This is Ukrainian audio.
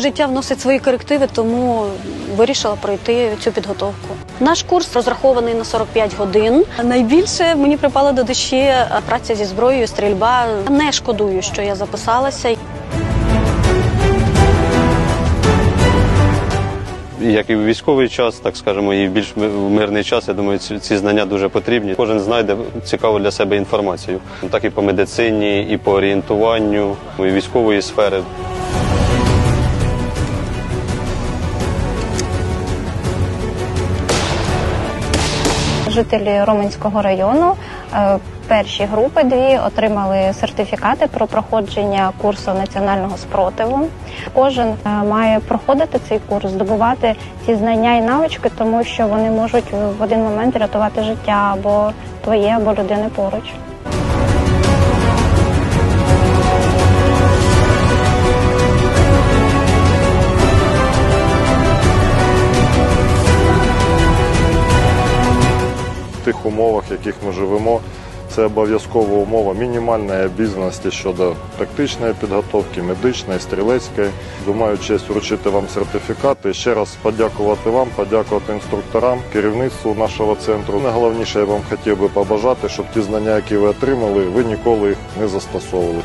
Життя вносить свої корективи, тому вирішила пройти цю підготовку. Наш курс розрахований на 45 годин. Найбільше мені припала до душі праця зі зброєю, стрільба. Не шкодую, що я записалася. Як і в військовий час, так скажемо, і в більш мирний час, я думаю, ці знання дуже потрібні. Кожен знайде цікаву для себе інформацію. Так і по медицині, і по орієнтуванню, і військової сфери. Жителі Роменського району е, перші групи дві отримали сертифікати про проходження курсу національного спротиву. Кожен е, має проходити цей курс, здобувати ці знання і навички, тому що вони можуть в один момент рятувати життя або твоє, або людини поруч. Тих умовах, в яких ми живемо, це обов'язкова умова мінімальної обізнаності щодо тактичної підготовки, медичної, стрілецької. Думаю, честь вручити вам сертифікати. Ще раз подякувати вам, подякувати інструкторам, керівництву нашого центру. Найголовніше я вам хотів би побажати, щоб ті знання, які ви отримали, ви ніколи їх не застосовували.